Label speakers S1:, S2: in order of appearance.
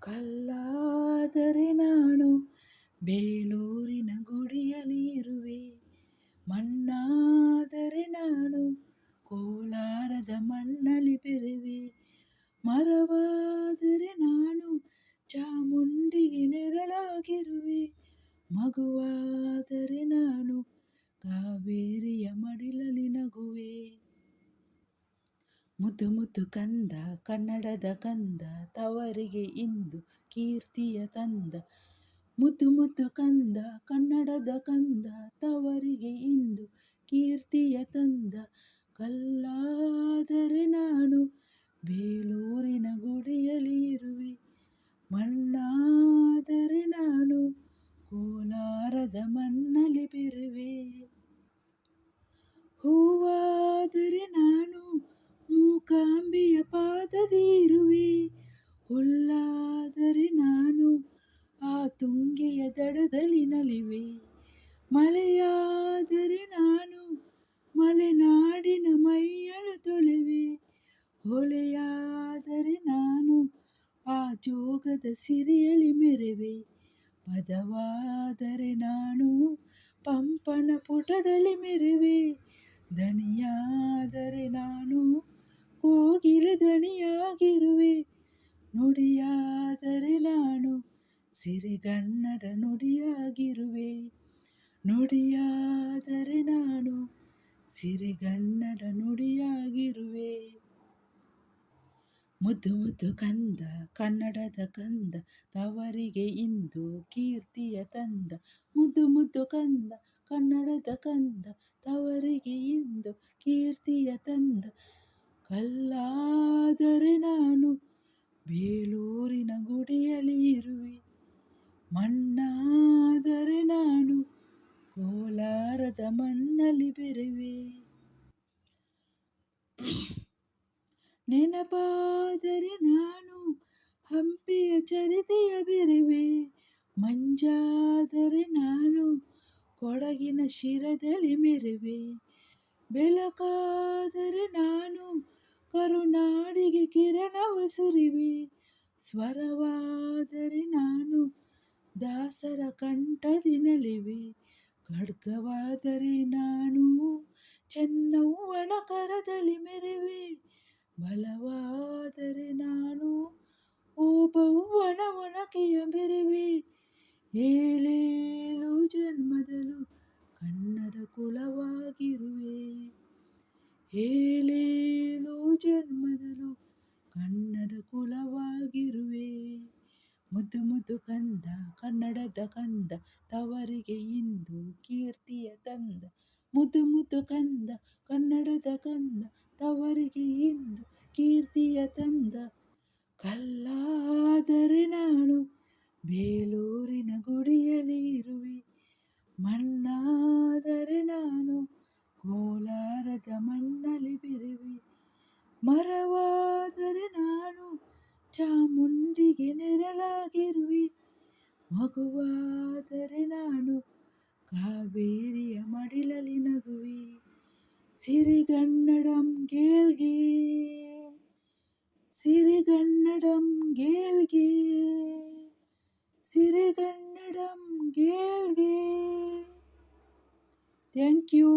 S1: ಕಲ್ಲಾದರೆ ನಾನು ಬೇಲೂರಿನ ಗುಡಿಯಲ್ಲಿ ಇರುವೆ. ಮಣ್ಣಾದರೆ ನಾನು ಕೋಲಾರದ ಮಣ್ಣಲ್ಲಿ ಬೆರೆವೆ. ಮರವಾದರೆ ನಾನು ಚಾಮುಂಡಿಗೆ ನೆರಳಾಗಿರುವೆ. ಮಗುವಾದರೆ ಮುದ್ದು ಮುದ್ದು ಕಂದ, ಕನ್ನಡದ ಕಂದ, ತವರಿಗೆ ಇಂದು ಕೀರ್ತಿಯ ತಂದ. ಮುದ್ದು ಮುದ್ದು ಕಂದ, ಕನ್ನಡದ ಕಂದ, ತವರಿಗೆ ಇಂದು ಕೀರ್ತಿಯ ತಂದ. ಕಲ್ಲಾದರೆ ನಾನು ಬೇಲೂರಿನ ಗುಡಿಯಲ್ಲಿ ಇರುವೆ ಹುಲ್ಲಾದರೆ ನಾನು ಆ ತುಂಗೆಯ ದಡದಲ್ಲಿ ನಲಿವೆ. ಮಳೆಯಾದರೆ ನಾನು ಮಲೆನಾಡಿನ ಮೈಯಲು ತೊಳೆವೆ. ಹೊಲೆಯಾದರೆ ನಾನು ಆ ಜೋಗದ ಸಿರಿಯಲಿ ಮೆರೆವೆ. ಪದವಾದರೆ ನಾನು ಪಂಪನ ಪುಟದಲ್ಲಿ ಮೆರೆವೆ. ದನಿಯಾದರೆ ನಾನು ಕೋಗಿಲೆ ಧ್ವನಿಯಾಗಿರುವೆ ನುಡಿಯಾದರೆ ನಾನು ಸಿರಿಗನ್ನಡ ನುಡಿಯಾಗಿರುವೆ. ನುಡಿಯಾದರೆ ನಾನು ಸಿರಿಗನ್ನಡ ನುಡಿಯಾಗಿರುವೆ. ಮುದ್ದು ಮುದ್ದು ಕಂದ, ಕನ್ನಡದ ಕಂದ, ತವರಿಗೆ ಇಂದು ಕೀರ್ತಿಯ ತಂದ. ಮುದ್ದು ಮುದ್ದು ಕಂದ, ಕನ್ನಡದ ಕಂದ, ತವರಿಗೆ ಇಂದು ಕೀರ್ತಿಯ ತಂದ. ಕಲ್ಲಾದರೆ ನಾನು ಬೇಲೂರಿನ ಗುಡಿಯಲ್ಲಿ ಇರುವೆ. ಮಣ್ಣಾದರೆ ನಾನು ಕೋಲಾರದ ಮಣ್ಣಲ್ಲಿ ಬೆರೆವೆ. ನೆನಪಾದರೆ ನಾನು ಹಂಪಿಯ ಚರಿತೆಯ ಬೆರೆವೆ. ಮಂಜಾದರೆ ನಾನು ಕೊಡಗಿನ ಶಿರದಲ್ಲಿ ಮೆರೆವೆ. ಬೆಳಕಾದರೆ ನಾನು ಕರುನಾಡಿಗೆ ಕಿರಣವ ಸುರಿವೆ. ಸ್ವರವಾದರೆ ನಾನು ದಾಸರ ಕಂಠದಿ ನಲಿವೆ. ಖಡ್ಗವಾದರೆ ನಾನು ಚೆನ್ನವ್ವನ ಕರದಲ್ಲಿ ಮೆರೆವೆ. ಬಲವಾದರೆ ನಾನು ಓಬವ್ವನ ಒನಕೆಯ ಬೆರೆವೆ. ಏಳೇಳು ಜನ್ಮದಲು ಕನ್ನಡ ಕುಲವಾಗಿರುವೆ. ಜನ್ಮದಲು ಕನ್ನಡ ಕುಲವಾಗಿರುವೆ. ಮುದ್ದು ಮುದ್ದು ಕಂದ, ಕನ್ನಡದ ಕಂದ, ತವರಿಗೆ ಇಂದು ಕೀರ್ತಿಯ ತಂದ. ಮುದ್ದು ಮುದ್ದು ಕಂದ, ಕನ್ನಡದ ಕಂದ, ತವರಿಗೆ ಇಂದು ಕೀರ್ತಿಯ ತಂದ. ಕಲ್ಲಾದರೆ ನಾನು ಬೇಲೂರಿನ ಇರುವೆ ಮರವಾದರೆ ನಾನು ಚಾಮುಂಡಿಗೆ ನೆರಳಾಗಿರುವೆ ಮಗುವಾದರೆ ನಾನು ಕಾವೇರಿಯ ಮಡಿಲಲ್ಲಿ ನಗುವೆ ಸಿರಿಗನ್ನಡಂ ಗೇಲ್ಗೆ ಸಿರಿಗನ್ನಡಂ ಗೇಲ್ಗೆ ಸಿರಿಗನ್ನಡಂ ಗೇಲ್ಗೆ ಥ್ಯಾಂಕ್ ಯು